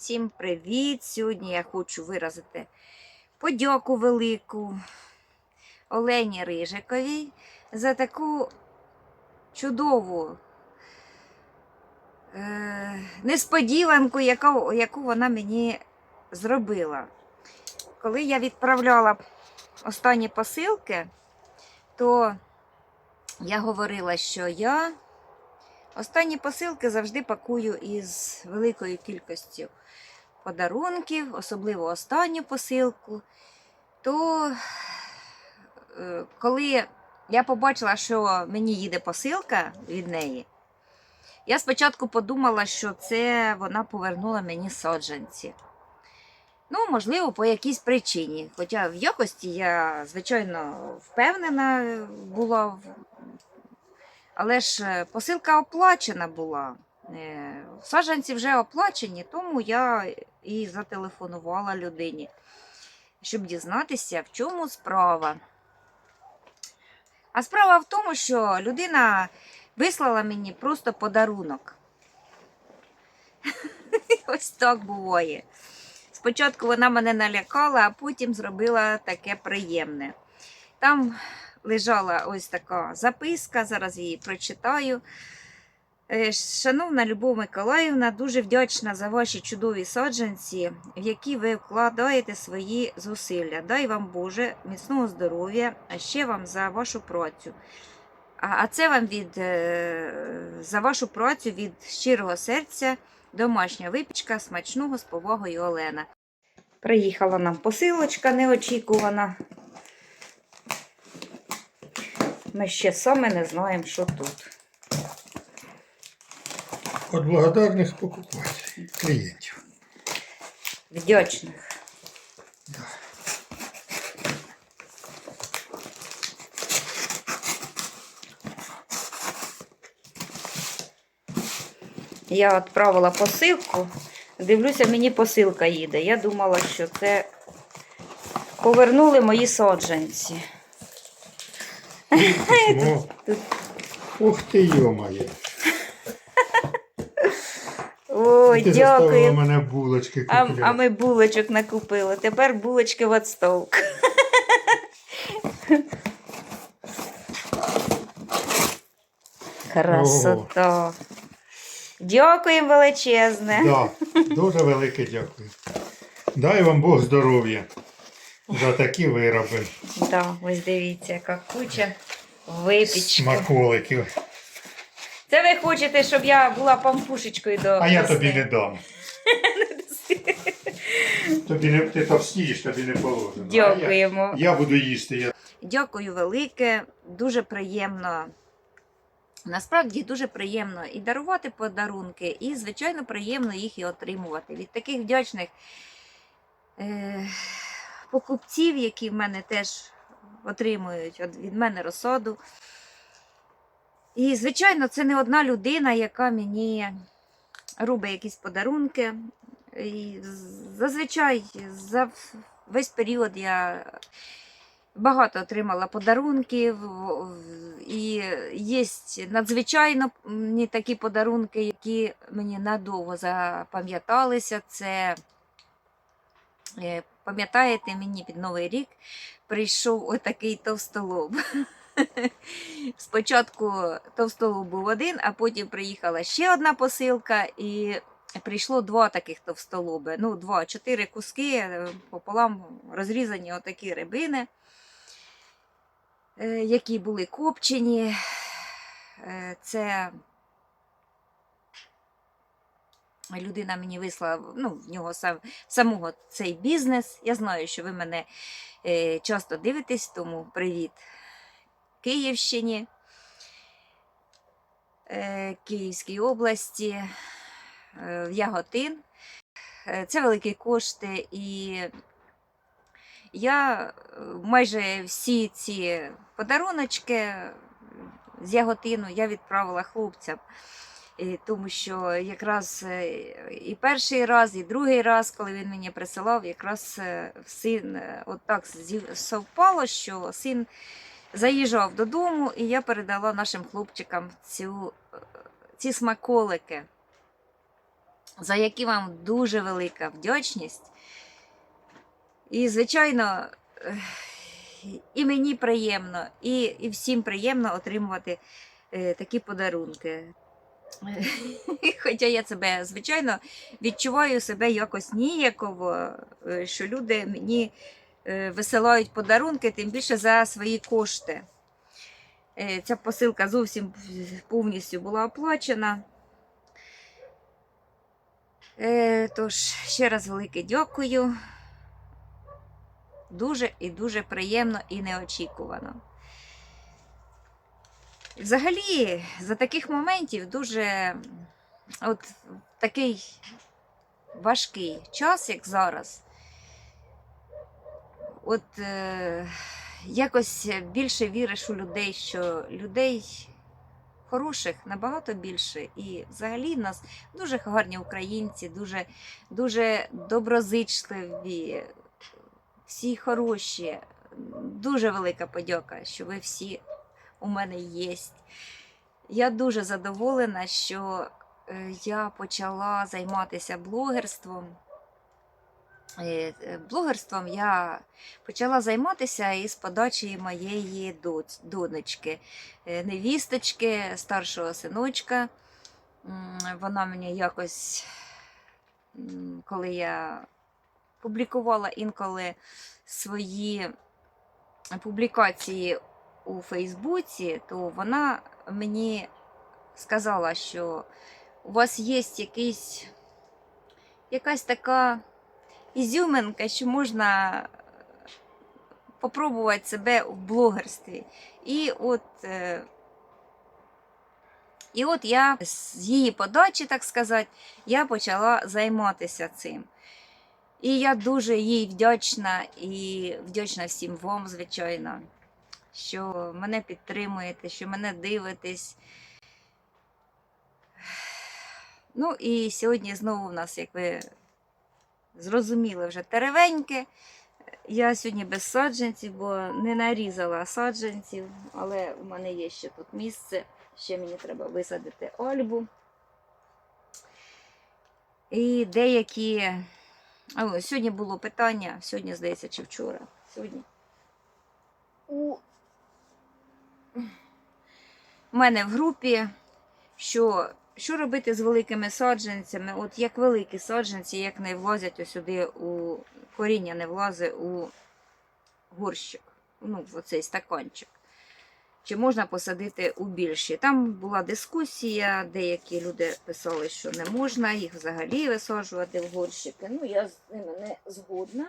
Всім привіт! Сьогодні я хочу виразити подяку велику Олені Рижиковій за таку чудову е, несподіванку, яка, яку вона мені зробила. Коли я відправляла останні посилки, то я говорила, що я останні посилки завжди пакую із великою кількістю подарунків, особливо останню посилку. То е, коли я побачила, що мені їде посилка від неї, я спочатку подумала, що це вона повернула мені саджанці. Ну, можливо, по якійсь причині. Хоча в якості я, звичайно, впевнена була, в- але ж е, посилка оплачена була. Е, Саджанці вже оплачені, тому я і зателефонувала людині, щоб дізнатися, в чому справа. А справа в тому, що людина вислала мені просто подарунок. Ось так буває. Спочатку вона мене налякала, а потім зробила таке приємне. Там лежала ось така записка, зараз її прочитаю. Е, Шановна Любов Миколаївна, дуже вдячна за ваші чудові саджанці, в які ви вкладаєте свої зусилля. Дай вам Боже, міцного здоров'я, а ще вам за вашу працю. А це вам від, е, за вашу працю від щирого серця, домашня випічка, смачного з повагою Олена. Приїхала нам посилочка неочікувана. Ми ще саме не знаємо, що тут. От благодарних покупателей, клієнтів. Вдячних. Да. Я відправила посилку. Дивлюся, мені посилка їде. Я думала, що це повернули мої саджанці. О, ух ти, йомає. Ой, Ти заставила дякую. мене булочки А, купляти. а ми булочок накупили. Тепер булочки в отстовку. Красота. Дякуємо величезне. Да, дуже велике дякую. Дай вам Бог здоров'я за такі вироби. Да, ось дивіться, яка куча випічки. Смаколиків. Це ви хочете, щоб я була пампушечкою до А я весни? тобі не дам. Тобі не, ти товстієш, тобі не положено. А Я, Дякуємо. я буду їсти. Я... Дякую велике, дуже приємно. Насправді дуже приємно і дарувати подарунки, і, звичайно, приємно їх і отримувати. Від таких вдячних е, покупців, які в мене теж отримують від мене розсаду. І, звичайно, це не одна людина, яка мені робить якісь подарунки. І зазвичай за весь період я багато отримала подарунків, і є надзвичайно такі подарунки, які мені надовго запам'яталися. Це пам'ятаєте, мені під Новий рік прийшов отакий товстолоб. Спочатку товстолоб був один, а потім приїхала ще одна посилка, і прийшло два таких товстолоби. Ну, два, чотири куски е, пополам розрізані отакі рибини, е, які були копчені. Е, Це людина мені вислала, ну, в нього сам, самого цей бізнес. Я знаю, що ви мене е, часто дивитесь, тому привіт Київщині, е, Київській області, е, в Яготин. Е, Це великі кошти, і я е, майже всі ці подаруночки з Яготину я відправила хлопцям. Тому що якраз е, і перший раз, і другий раз, коли він мені присилав, якраз е, син е, отак зів- совпало, що син заїжджав додому, і я передала нашим хлопчикам цю, ці смаколики. за які вам дуже велика вдячність. І, звичайно, і мені приємно, і, і всім приємно отримувати такі подарунки. Хоча я себе, звичайно, відчуваю себе якось ніяково, е, що люди мені е, висилають подарунки, тим більше за свої кошти. Е, Ця посилка зовсім повністю була оплачена. Тож, ще раз велике дякую. Дуже і дуже приємно і неочікувано. Взагалі, за таких моментів дуже от такий важкий час, як зараз. От е, якось більше віриш у людей, що людей хороших набагато більше. І взагалі в нас дуже гарні українці, дуже, дуже доброзичливі, всі хороші. Дуже велика подяка, що ви всі у мене є. Я дуже задоволена, що е, я почала займатися блогерством. Е, е, Блогерством я почала займатися із подачі моєї донечки, невісточки, старшого синочка. Вона мені якось, коли я публікувала інколи свої публікації у Фейсбуці, то вона мені сказала, що у вас є якийсь, якась така ізюминка, що можна попробувати себе в блогерстві. І от, е, і от я з її подачі, так сказати, я почала займатися цим. І я дуже їй вдячна і вдячна всім вам, звичайно, що мене підтримуєте, що мене дивитесь. Ну і сьогодні знову в нас, як ви зрозуміли, вже теревеньке. Я сьогодні без саджанців, бо не нарізала саджанців, але в мене є ще тут місце. Ще мені треба висадити ольбу. І деякі. О, сьогодні було питання, сьогодні, здається, чи вчора. Сьогодні. У мене в групі, що, що робити з великими саджанцями, от як великі саджанці, як не влазять сюди у коріння, не влазить у горщик, ну, в оцей стаканчик. Чи можна посадити у більші? Там була дискусія, деякі люди писали, що не можна їх взагалі висаджувати в горщики. Ну, я з ними не згодна,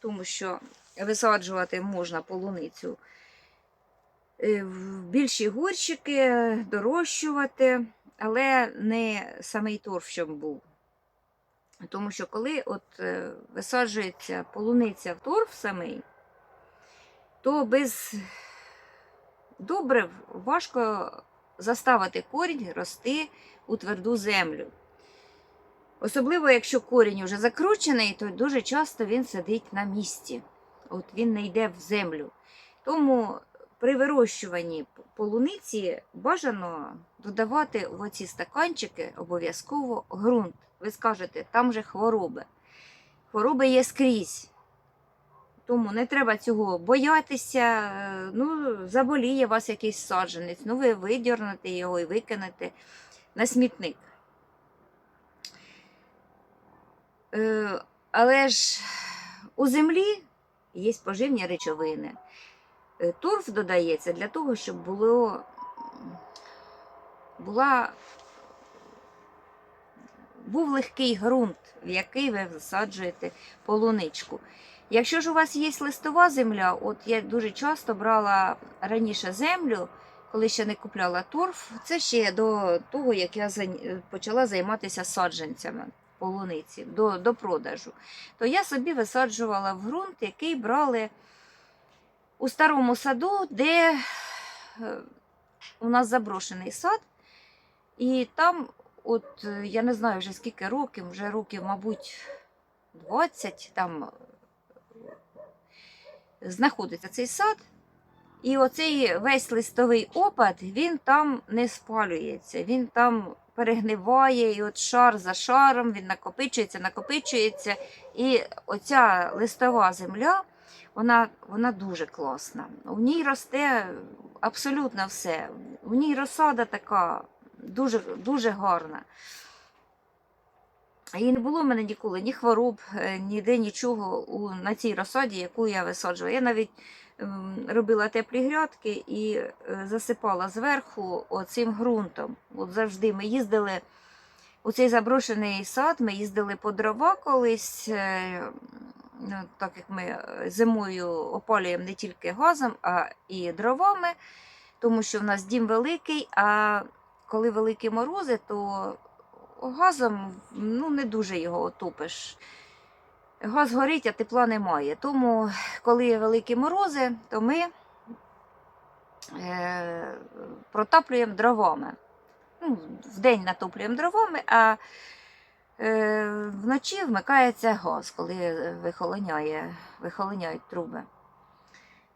тому що висаджувати можна полуницю в більші горщики, дорощувати, але не самий торф, щоб був. Тому що коли от е, висаджується полуниця в торф самий, то без добрив важко заставити корінь рости у тверду землю. Особливо, якщо корінь вже закручений, то дуже часто він сидить на місці. От він не йде в землю. Тому при вирощуванні полуниці бажано додавати в оці стаканчики обов'язково ґрунт. Ви скажете, там же хвороби. Хвороби є скрізь. Тому не треба цього боятися. Е, Ну, заболіє вас якийсь саджанець, ну ви видірнете його і викинете на смітник. Е, Але ж у землі є поживні речовини. Е, Торф додається для того, щоб було, була, був легкий ґрунт, в який ви засаджуєте полуничку. Якщо ж у вас є листова земля, от я дуже часто брала раніше землю, коли ще не купляла торф, це ще до того, як я почала займатися саджанцями полуниці до, до продажу, то я собі висаджувала в ґрунт, який брали у старому саду, де е, у нас заброшений сад, і там, от е, я не знаю вже скільки років, вже років, мабуть, 20 там знаходиться цей сад, і оцей весь листовий опад він там не спалюється, він там перегниває, і от шар за шаром він накопичується, накопичується. І оця листова земля, вона, вона дуже класна. У ній росте абсолютно все. У ній розсада така дуже, дуже гарна. І не було в мене ніколи ні хвороб, е, ніде нічого у, на цій розсаді, яку я висаджувала. Я навіть ем, робила теплі грядки і е, засипала зверху оцим ґрунтом. От завжди ми їздили у цей заброшений сад, ми їздили по дрова колись, е, так як ми е, зимою опалюємо не тільки газом, а і дровами, тому що в нас дім великий, а коли великі морози, то газом ну, не дуже його отопиш. Газ горить, а тепла немає. Тому, коли великі морози, то ми е, протаплюємо дровами. Ну, вдень натоплюємо дровами, а вночі вмикається газ, коли вихолоняє, вихолоняють труби.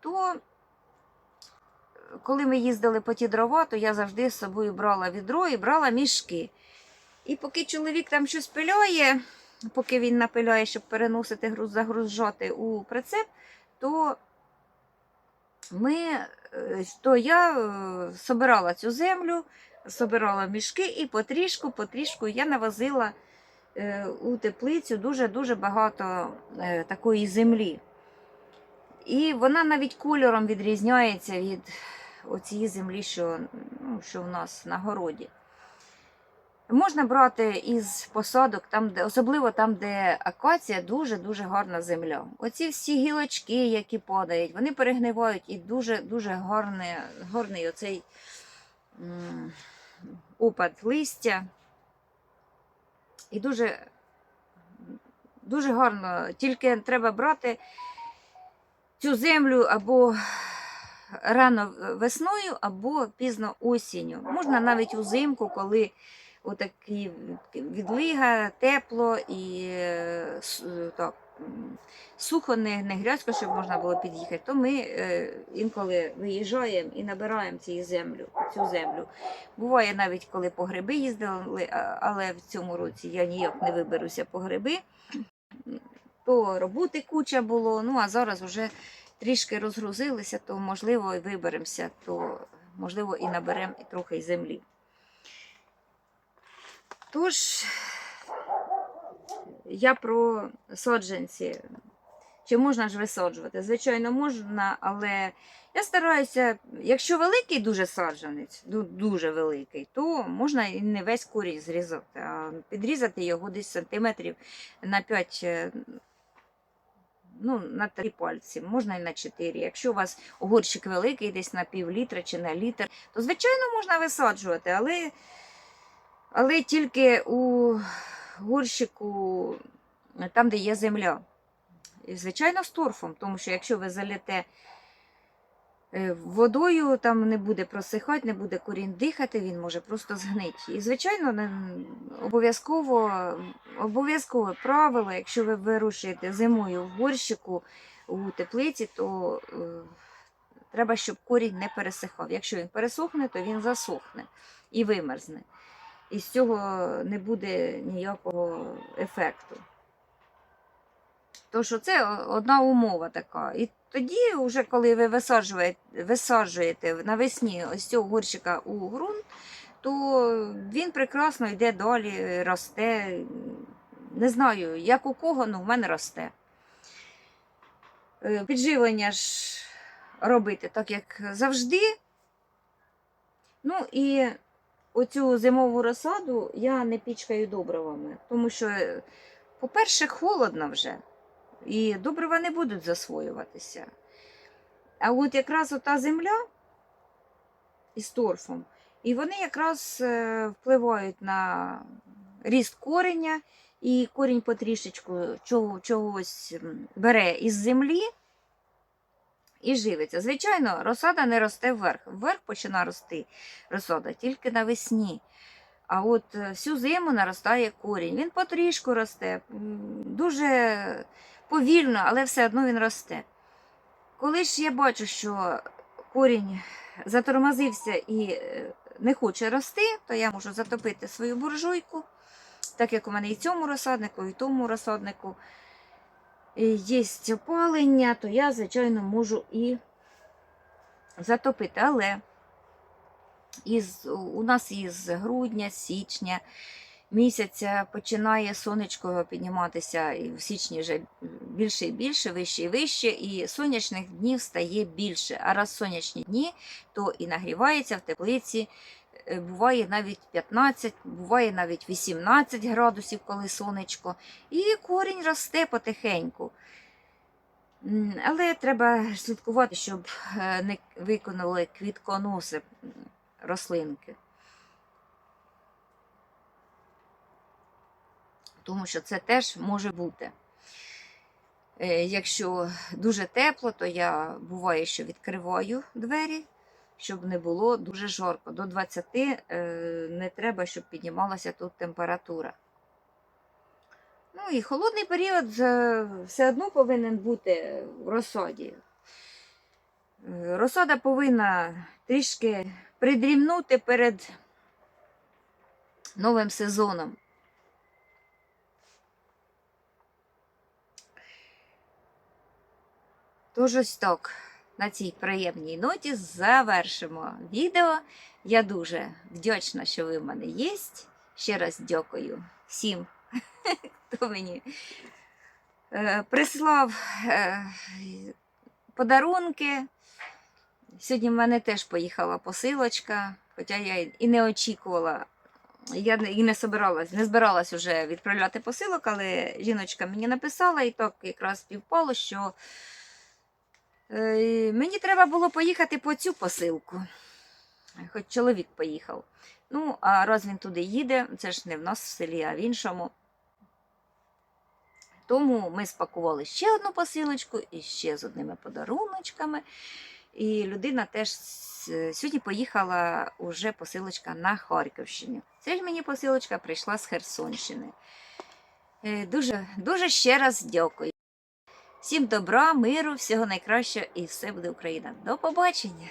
То, коли ми їздили по ті дрова, то я завжди з собою брала відро і брала мішки. І поки чоловік там щось пиляє, поки він напиляє, щоб переносити груз, загружати у прицеп, то ми, е, то я е, собирала цю землю, собирала мішки і потрішку, потрішку я навозила е, у теплицю дуже-дуже багато е, такої землі. І вона навіть кольором відрізняється від оцієї землі, що, ну, що в нас на городі. Можна брати із посадок, там, де, особливо там, де акація, дуже-дуже гарна земля. Оці всі гілочки, які падають, вони перегнивають і дуже-дуже гарний, гарний оцей м, опад листя. І дуже, дуже гарно. Тільки треба брати цю землю або рано весною, або пізно осінню. Можна навіть узимку, коли отакі відлига, тепло і е, е, так, сухо, не, не грязько, щоб можна було під'їхати, то ми е, інколи виїжджаємо і набираємо ці землю, цю землю. Буває навіть, коли по гриби їздили, але в цьому році я ніяк не виберуся по гриби. То роботи куча було, ну а зараз вже трішки розгрузилися, то можливо і виберемося, то можливо і наберемо трохи землі. Тож, я про саджанці. Чи можна ж висаджувати? Звичайно, можна, але я стараюся, якщо великий дуже саджанець, дуже великий, то можна і не весь корінь зрізати, а підрізати його десь сантиметрів на 5, е, ну, на 3 пальці, можна і на 4. Якщо у вас огурчик великий, десь на пів літра чи на літр, то звичайно можна висаджувати, але але тільки у горщику, там, де є земля. І, звичайно, з торфом, тому що якщо ви заліте е, водою, там не буде просихати, не буде корінь дихати, він може просто згнити. І, звичайно, обов'язково обов'язкове правило, якщо ви вирушуєте зимою в горщику у теплиці, то е, треба, щоб корінь не пересихав. Якщо він пересохне, то він засохне і вимерзне і з цього не буде ніякого ефекту. Тож це одна умова така. І тоді, вже коли ви висаджуєте, висаджуєте навесні ось цього горщика у ґрунт, то він прекрасно йде далі, росте. Не знаю, як у кого, але в мене росте. Е, Підживлення ж робити так, як завжди. Ну і оцю зимову розсаду я не пічкаю добривами, тому що, е, по-перше, холодно вже, і добрива не будуть засвоюватися. А от якраз ота земля із торфом, і вони якраз е, впливають на ріст кореня, і корінь потрішечку чого- чогось бере із землі і живиться. Звичайно, розсада не росте вверх. Вверх починає рости розсада тільки навесні. А от е, всю зиму наростає корінь. Він потрішку росте, дуже повільно, але все одно він росте. Коли ж я бачу, що корінь затормозився і е, не хоче рости, то я можу затопити свою буржуйку, так як у мене і цьому розсаднику, і тому розсаднику є опалення, то я, звичайно, можу і затопити. Але із, у нас із грудня, січня місяця починає сонечко підніматися, і в січні вже більше і більше, вище і вище, і сонячних днів стає більше. А раз сонячні дні, то і нагрівається в теплиці. Е, Буває навіть 15, буває навіть 18 градусів, коли сонечко. І корінь росте потихеньку. Але треба слідкувати, щоб е, не виконали квітконоси рослинки. Тому що це теж може бути. Е, Якщо дуже тепло, то я буває, що відкриваю двері, щоб не було дуже жарко. До 20 е, не треба, щоб піднімалася тут температура. Ну і холодний період е, все одно повинен бути в розсаді. Е, Розсада повинна трішки придрімнути перед новим сезоном. Тож ось так, на цій приємній ноті завершимо відео. Я дуже вдячна, що ви в мене є. Ще раз дякую всім, хто мені е, прислав е, подарунки. Сьогодні в мене теж поїхала посилочка, хоча я і не очікувала. Я і не собиралась, не збиралась вже відправляти посилок, але жіночка мені написала, і так якраз співпало, що Мені треба було поїхати по цю посилку. Хоч чоловік поїхав. Ну, а раз він туди їде, це ж не в нас в селі, а в іншому. Тому ми спакували ще одну посилочку і ще з одними подаруночками. І людина теж сьогодні поїхала уже посилочка на Харківщину. Це ж мені посилочка прийшла з Херсонщини. Е, Дуже, дуже ще раз дякую. Всім добра, миру, всього найкращого і все буде Україна. До побачення!